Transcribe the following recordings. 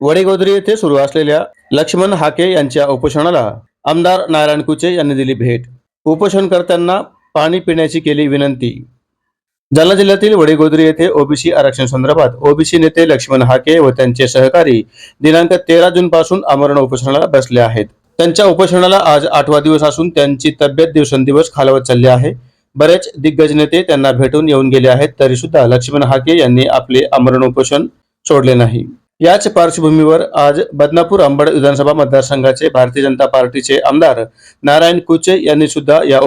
वडेगोदरी येथे सुरू असलेल्या लक्ष्मण हाके यांच्या उपोषणाला आमदार नारायण कुचे यांनी दिली भेट. उपोषणकर्त्यांना पाणी पिण्याची केली विनंती. जालना जिल्ह्यातील वडेगोदरी येथे ओबीसी आरक्षण संदर्भात ओबीसी नेते लक्ष्मण हाके व त्यांचे सहकारी दिनांक तेरा जून पासून आमरण उपोषणाला बसले आहेत. त्यांच्या उपोषणाला आज आठवा दिवस असून त्यांची तब्येत दिवसेंदिवस खालावत चालली आहे. बरेच दिग्गज नेते त्यांना भेटून येऊन गेले आहेत तरी सुद्धा लक्ष्मण हाके यांनी आपले आमरण उपोषण सोडले नाही. याच पार्श्वभूमीवर आज बदनापूर अंबड विधानसभा मतदारसंघाचे भारतीय जनता पार्टीचे आमदार नारायण कुचे यांनी सुद्धा या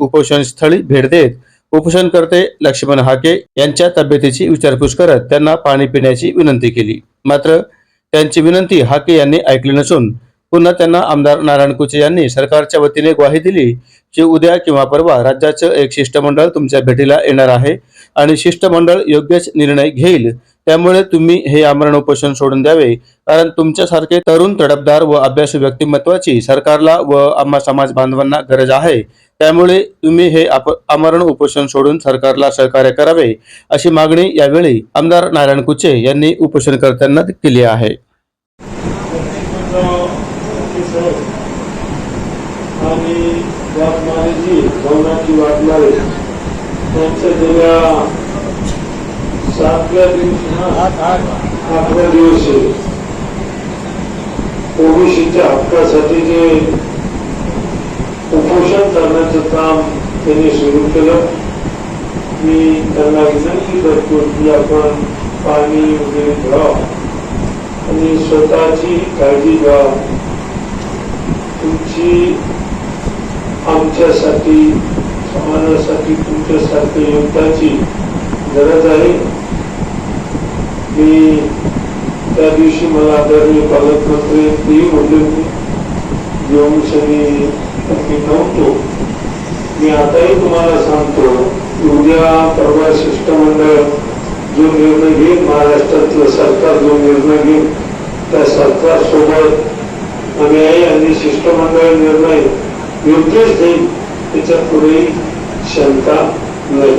उपोषण स्थळी भेट देत उपोषणकर्ते लक्ष्मण हाके यांच्या तब्येतीची विचारपूस करत त्यांना पाणी पिण्याची विनंती केली. मात्र त्यांची विनंती हाके यांनी ऐकली नसून पुन्हा त्यांना आमदार नारायण कुचे यांनी सरकारच्या वतीने ग्वाही दिली की उद्या किंवा परवा राज्याचं एक शिष्टमंडळ तुमच्या भेटीला येणार आहे आणि शिष्टमंडळ योग्यच निर्णय घेईल. त्यामुळे तुम्ही हे आमरण उपोषण सोडून द्यावे. कारण तुमच्यासारखे तरुण तडपदार व अभ्यासू व्यक्तिमत्वाची सरकारला व आम्हा समाज बांधवांना गरज आहे. त्यामुळे तुम्ही हे आप- आमरण उपोषण सोडून सरकारला सहकार्य करावे अशी मागणी यावेळी आमदार नारायण कुचे यांनी उपोषणकर्त्यांना केली आहे. आणि वाटमारेची भवनाची वाटमारे त्यांच्या गेल्या सातव्या दिवशी आठव्या दिवशी ओबीसीच्या हक्कासाठी जे उपोषण करण्याचं काम त्यांनी सुरू केलं. मी त्यांना विनंती करतो की आपण पाणी वगैरे घ्या आणि स्वतःची काळजी घ्या तुमची आमच्यासाठी समाजासाठी तुमच्यासारख्या योगदाची गरज आहे. मी त्या दिवशी मला आदरणीय पालकमंत्री तेही बोलले होते जेव्हा क्षणी नव्हतो. मी आताही तुम्हाला सांगतो उद्या परवा शिष्टमंडळ जो निर्णय घेईल महाराष्ट्रातलं सरकार जो निर्णय घेईल त्या सरकारसोबत सोबत अन्यायी आणि शिष्टमंडळ निर्णय योग्यच देईल. त्याच्या पुढे शंका नाही.